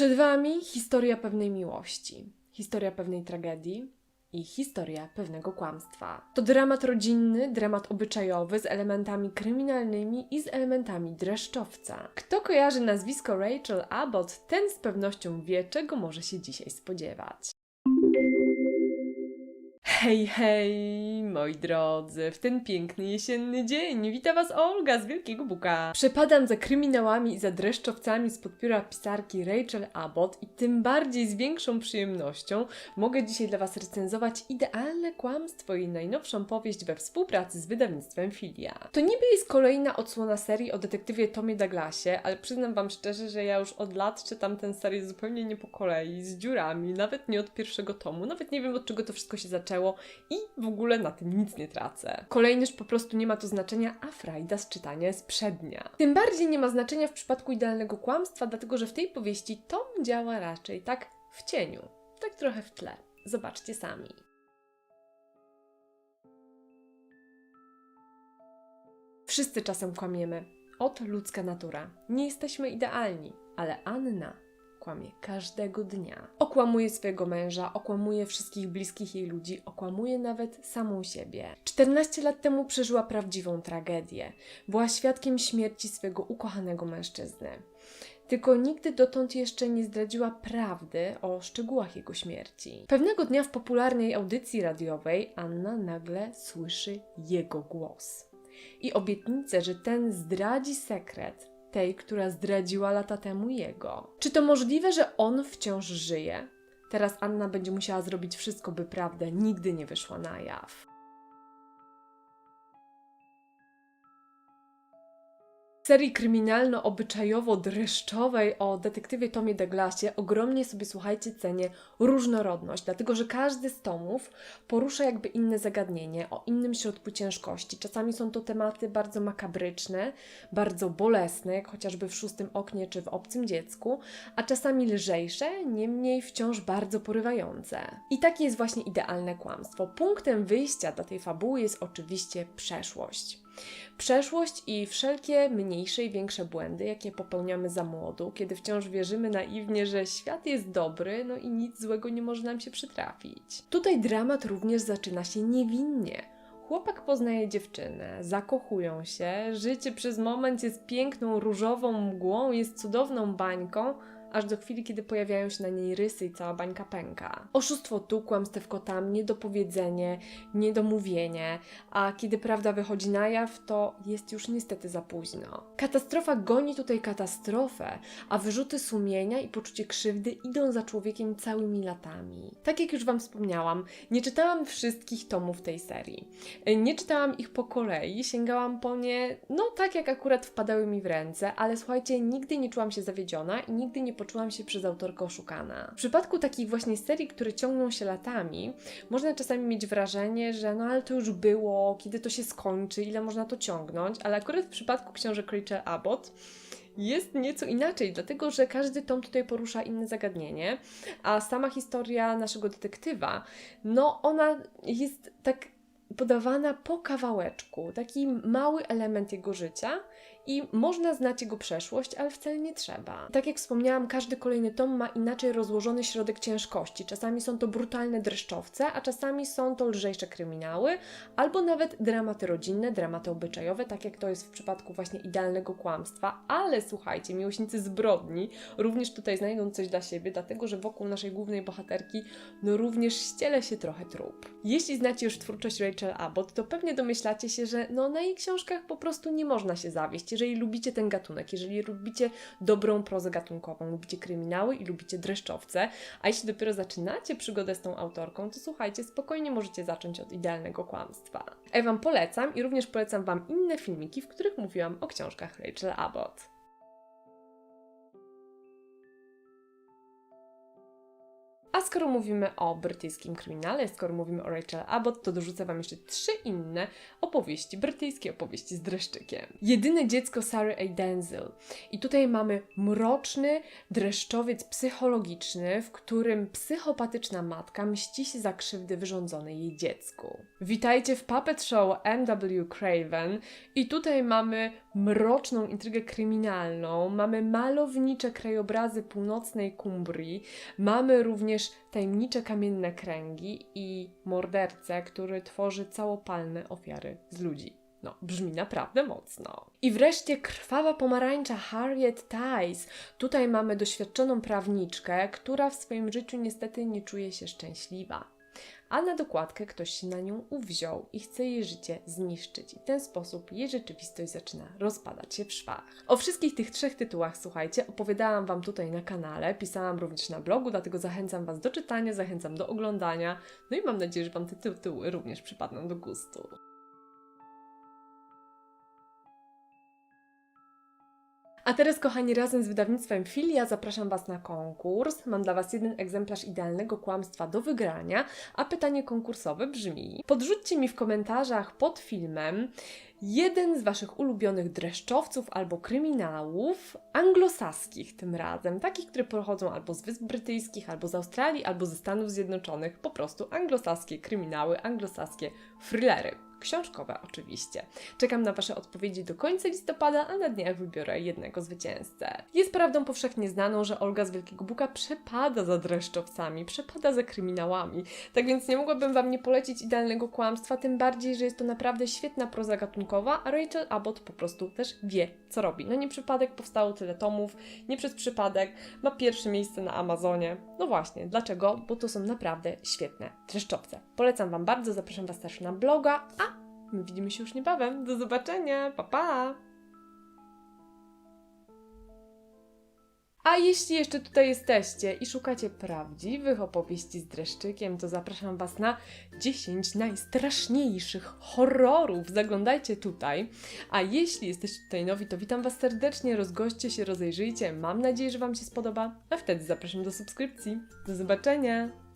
Przed Wami historia pewnej miłości, historia pewnej tragedii i historia pewnego kłamstwa. To dramat rodzinny, dramat obyczajowy z elementami kryminalnymi i z elementami dreszczowca. Kto kojarzy nazwisko Rachel Abbott, ten z pewnością wie, czego może się dzisiaj spodziewać. Hej, hej, moi drodzy, w ten piękny jesienny dzień wita Was Olga z Wielkiego Buka. Przepadam za kryminałami i za dreszczowcami spod pióra pisarki Rachel Abbott i tym bardziej z większą przyjemnością mogę dzisiaj dla Was recenzować Idealne Kłamstwo, jej najnowszą powieść we współpracy z wydawnictwem Filia. To niby jest kolejna odsłona serii o detektywie Tomie Douglasie, ale przyznam Wam szczerze, że ja już od lat czytam tę serię zupełnie nie po kolei, z dziurami, nawet nie od pierwszego tomu, nawet nie wiem od czego to wszystko się zaczęło i w ogóle na tym nic nie tracę. Kolejnyż po prostu nie ma to znaczenia, a frajda z czytania jest przednia. Tym bardziej nie ma znaczenia w przypadku idealnego kłamstwa, dlatego że w tej powieści Tom działa raczej tak w cieniu, tak trochę w tle. Zobaczcie sami. Wszyscy czasem kłamiemy. Oto ludzka natura. Nie jesteśmy idealni, ale Anna kłamie każdego dnia. Okłamuje swojego męża, okłamuje wszystkich bliskich jej ludzi, okłamuje nawet samą siebie. 14 lat temu przeżyła prawdziwą tragedię. Była świadkiem śmierci swojego ukochanego mężczyzny. Tylko nigdy dotąd jeszcze nie zdradziła prawdy o szczegółach jego śmierci. Pewnego dnia w popularnej audycji radiowej Anna nagle słyszy jego głos i obietnicę, że ten zdradzi sekret tej, która zdradziła lata temu jego. Czy to możliwe, że on wciąż żyje? Teraz Anna będzie musiała zrobić wszystko, by prawda nigdy nie wyszła na jaw. Serii kryminalno-obyczajowo-dreszczowej o detektywie Tomie Douglasie ogromnie sobie, słuchajcie, cenię różnorodność, dlatego że każdy z tomów porusza jakby inne zagadnienie, o innym środku ciężkości. Czasami są to tematy bardzo makabryczne, bardzo bolesne, jak chociażby w szóstym oknie czy w obcym dziecku, a czasami lżejsze, niemniej wciąż bardzo porywające. I takie jest właśnie idealne kłamstwo. Punktem wyjścia dla tej fabuły jest oczywiście przeszłość. Przeszłość i wszelkie mniejsze i większe błędy, jakie popełniamy za młodu, kiedy wciąż wierzymy naiwnie, że świat jest dobry, no i nic złego nie może nam się przytrafić. Tutaj dramat również zaczyna się niewinnie. Chłopak poznaje dziewczynę, zakochują się, życie przez moment jest piękną, różową mgłą, jest cudowną bańką, aż do chwili, kiedy pojawiają się na niej rysy i cała bańka pęka. Oszustwo tu, kłamstewko tam, niedopowiedzenie, niedomówienie, a kiedy prawda wychodzi na jaw, to jest już niestety za późno. Katastrofa goni tutaj katastrofę, a wyrzuty sumienia i poczucie krzywdy idą za człowiekiem całymi latami. Tak jak już Wam wspomniałam, nie czytałam wszystkich tomów tej serii. Nie czytałam ich po kolei, sięgałam po nie, no tak jak akurat wpadały mi w ręce, ale słuchajcie, nigdy nie czułam się zawiedziona i nigdy nie poczułam się przez autorkę oszukana. W przypadku takich właśnie serii, które ciągną się latami, można czasami mieć wrażenie, że no ale to już było, kiedy to się skończy, ile można to ciągnąć, ale akurat w przypadku książek Rachel Abbott jest nieco inaczej, dlatego że każdy tom tutaj porusza inne zagadnienie, a sama historia naszego detektywa, no ona jest tak podawana po kawałeczku, taki mały element jego życia i można znać jego przeszłość, ale wcale nie trzeba. Tak jak wspomniałam, każdy kolejny tom ma inaczej rozłożony środek ciężkości. Czasami są to brutalne dreszczowce, a czasami są to lżejsze kryminały, albo nawet dramaty rodzinne, dramaty obyczajowe, tak jak to jest w przypadku właśnie idealnego kłamstwa. Ale słuchajcie, miłośnicy zbrodni również tutaj znajdą coś dla siebie, dlatego że wokół naszej głównej bohaterki no również ściele się trochę trup. Jeśli znacie już twórczość Rachel Abbott, to pewnie domyślacie się, że no na jej książkach po prostu nie można się zawieść jeżeli lubicie ten gatunek, jeżeli lubicie dobrą prozę gatunkową, lubicie kryminały i lubicie dreszczowce, a jeśli dopiero zaczynacie przygodę z tą autorką, to słuchajcie, spokojnie możecie zacząć od idealnego kłamstwa. Ja Wam polecam i również polecam Wam inne filmiki, w których mówiłam o książkach Rachel Abbott. A skoro mówimy o brytyjskim kryminale, skoro mówimy o Rachel Abbott, to dorzucę Wam jeszcze trzy inne opowieści, brytyjskie opowieści z dreszczykiem. Jedyne dziecko Sary A. Denzel. I tutaj mamy mroczny dreszczowiec psychologiczny, w którym psychopatyczna matka mści się za krzywdy wyrządzone jej dziecku. Witajcie w Puppet Show M.W. Craven i tutaj mamy mroczną intrygę kryminalną, mamy malownicze krajobrazy północnej Kumbrii, mamy również tajemnicze kamienne kręgi i mordercę, który tworzy całopalne ofiary z ludzi. No, brzmi naprawdę mocno. I wreszcie krwawa pomarańcza Harriet Tice. Tutaj mamy doświadczoną prawniczkę, która w swoim życiu niestety nie czuje się szczęśliwa. A na dokładkę ktoś się na nią uwziął i chce jej życie zniszczyć. I w ten sposób jej rzeczywistość zaczyna rozpadać się w szwach. O wszystkich tych trzech tytułach, słuchajcie, opowiadałam Wam tutaj na kanale, pisałam również na blogu, dlatego zachęcam Was do czytania, zachęcam do oglądania. No i mam nadzieję, że Wam te tytuły również przypadną do gustu. A teraz, kochani, razem z wydawnictwem Filia zapraszam Was na konkurs. Mam dla Was jeden egzemplarz idealnego kłamstwa do wygrania, a pytanie konkursowe brzmi: podrzućcie mi w komentarzach pod filmem jeden z Waszych ulubionych dreszczowców albo kryminałów anglosaskich tym razem, takich, które pochodzą albo z Wysp Brytyjskich, albo z Australii, albo ze Stanów Zjednoczonych, po prostu anglosaskie kryminały, anglosaskie thrillery. Książkowe oczywiście. Czekam na Wasze odpowiedzi do końca listopada, a na dniach wybiorę jednego zwycięzcę. Jest prawdą powszechnie znaną, że Olga z Wielkiego Buka przepada za dreszczowcami, przepada za kryminałami. Tak więc nie mogłabym Wam nie polecić idealnego kłamstwa, tym bardziej, że jest to naprawdę świetna proza gatunkowa, a Rachel Abbott po prostu też wie, co robi. No nie przypadek powstało tyle tomów, nie przez przypadek, ma pierwsze miejsce na Amazonie. No właśnie, dlaczego? Bo to są naprawdę świetne dreszczowce. Polecam Wam bardzo, zapraszam Was też na bloga, a my widzimy się już niebawem. Do zobaczenia, pa pa! A jeśli jeszcze tutaj jesteście i szukacie prawdziwych opowieści z dreszczykiem, to zapraszam Was na 10 najstraszniejszych horrorów. Zaglądajcie tutaj. A jeśli jesteście tutaj nowi, to witam Was serdecznie, rozgoście się, rozejrzyjcie. Mam nadzieję, że Wam się spodoba, a wtedy zapraszam do subskrypcji. Do zobaczenia!